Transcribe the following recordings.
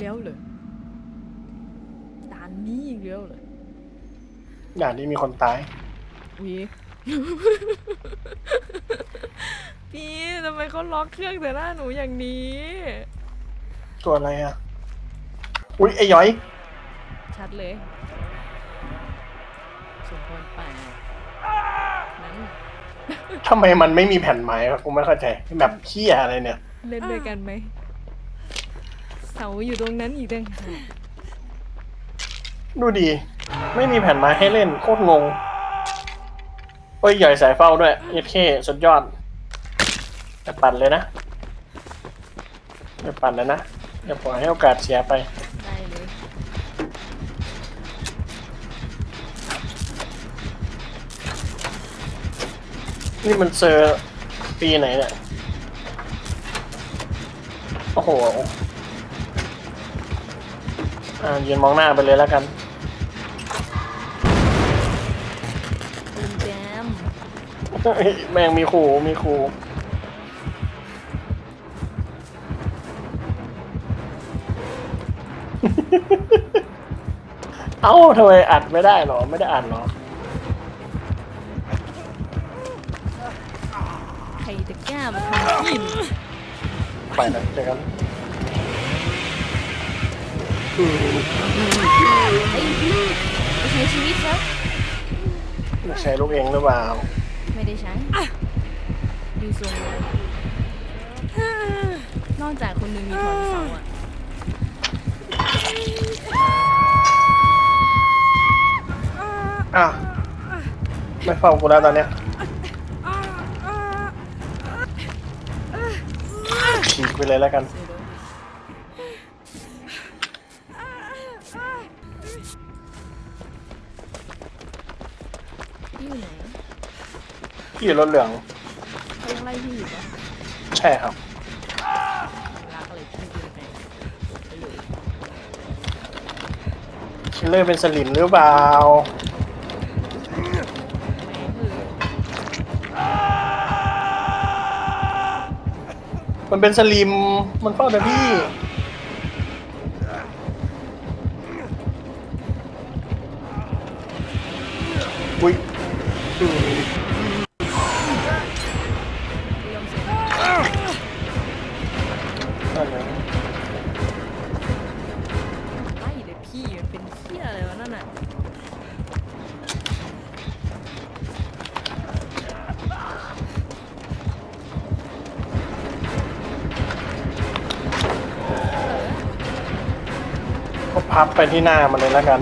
แล้วเหรอด่านนี้อีกแล้วเหรออย่างที่มีคนตาย วีพี่ทำไมเขาล็อกเครื่องแต่หน้าหนูอย่างนี้ ตัวอะไรอะ อุ๊ยไอ้ย้อย ชัดเลยสมพรป่านั้นทำไมมันไม่มีแผ่นไม้วะกูไม่เข้าใจ แบบเขี้ยอะไรเนี่ย เล่นด้วยกันไหมเสาอยู่ตรงนั้นอีกต่างหากดูดี ไม่มีแผ่นไม้ให้เล่นโคตรงงเฮ้ยใหญ่สายเฝ้าด้วยเย็ดเคสุดยอดจะปั่นเลยนะจะปั่นเลยนะอย่าปล่อยให้โอกาสเสียไป ได้เลยนี่มันเซอร์ปีไหนเนี่ย โอ้โห อ่ายืนมองหน้าไปเลยแล้วกัน ปืนแจมเฮ้ยแม่งมีขู่มีขู่เอ้าทำไมอัดไม่ได้หรอ ไม่ได้อัดหรอ ใครจะกล้ามาทำพี่หนูไปแล้วเจอกันอืม ไอ้ไปใช้ชีวิตซะใช้ลูกเองหรือเปล่า ไม่ได้ใช้ดูทรงแล้วนอกจากคนหนึงมีถอนเสาอะอะไม่เฝ้ากูแล้วตอนเนี้ยฉีกไปเลยแล้วกัน พี่อยู่รถเหลือง เขายังไล่พี่อยู่ปะใช่ครับ รักอะไรพี่อยู่ไหนไปเลยคิลเลอร์เป็นสลิมหรือเปล่าแหมคือมันเป็นสลิม มันเฝ้าแต่พี่ พับไปที่หน้ามันเลยแล้วกัน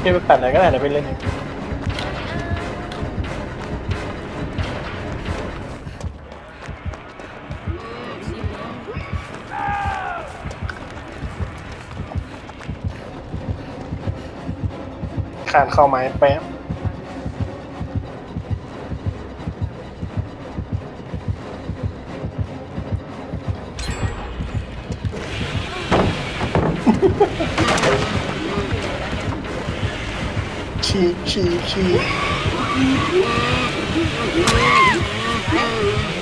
พี่ไปปัดไหนก็ได้เดี๋ยวไปเล่นชิมแล้วขานเข้าไม้แป๊บ ชีชีชี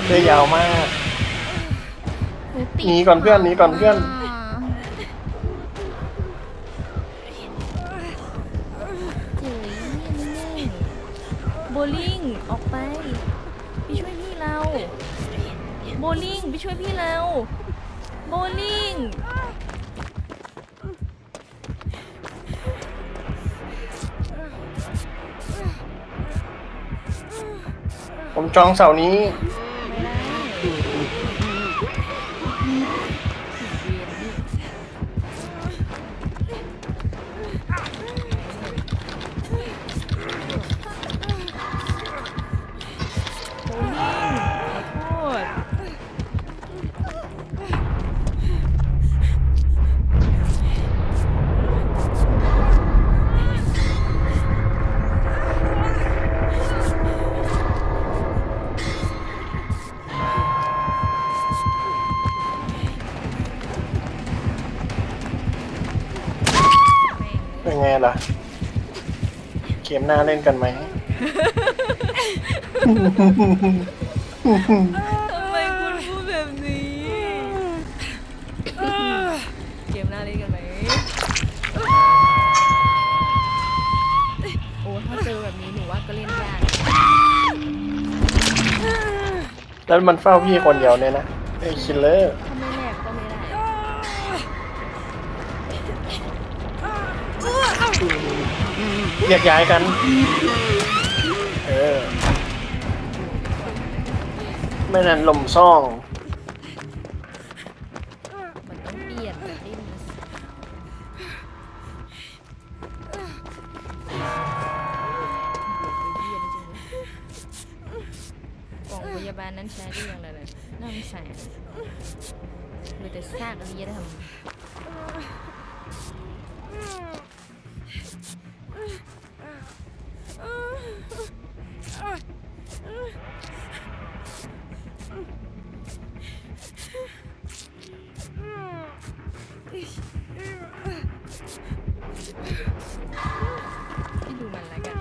ได้ยาวมาก หนีก่อนเพื่อนหนีก่อนเพื่อน เจ๋ยนี่โบลิ่งออกไปไปช่วยพี่เรา โบลิ่งไปช่วยพี่เรา โบลิ่ง ผมจองเสาร์นี้ เป็นไงล่ะ เกมหน้าเล่นกันไหม ทำไมคุณพูดแบบนี้เกมหน้าเล่นกันไหมโอ้ถ้าเจอแบบนี้หนูว่าก็เล่นยากแล้วมันเฝ้าพี่คนเดียวเนี่ยนะไอ้คิลเลอร์ เรียกย้ายกัน เออ ไม่นั้นลมซ่อง มันต้องเปลี่ยนแบบได้มีสิกล่องพยาบาลนั้นใช้ได้ยังไงเลยน่าสงสารเหลือแต่ซากอารยธรรม ที่ดูมันแล้วกัน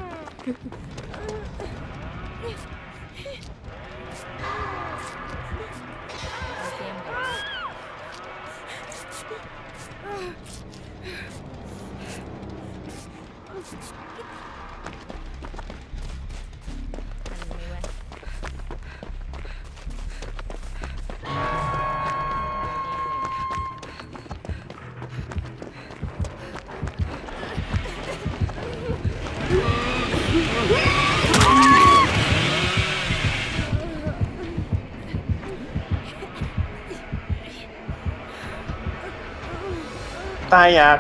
ตายอยาก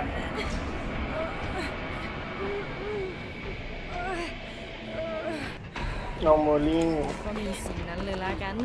น้องโมลิงก็มีสิ่งนั้นเลยละกัน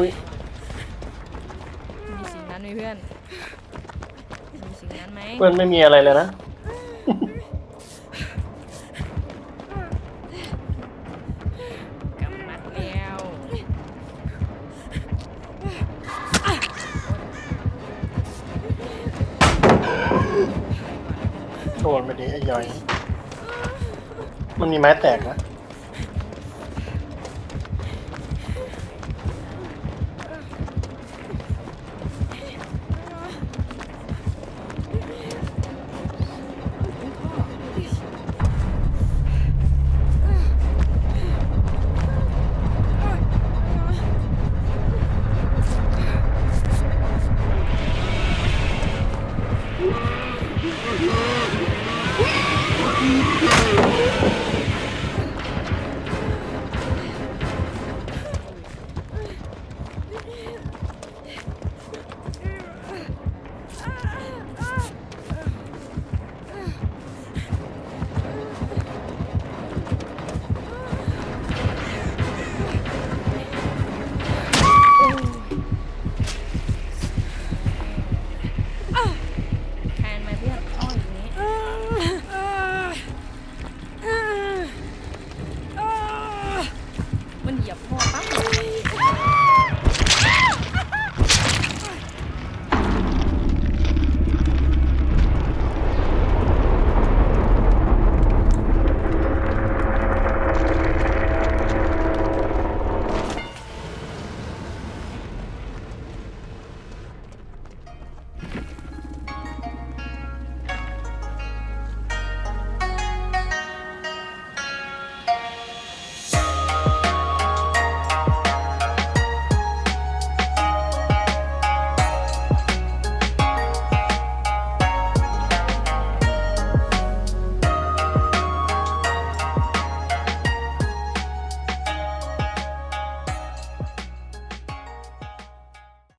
อุ้ยมีสิ่งนั้นไหมเพื่อน มีสิ่งนั้นไหมเพื่อนไม่มีอะไรเลยนะ กำมัดแล้วโดนไปดิไอ้ย่อย มันมีไม้แตกนะ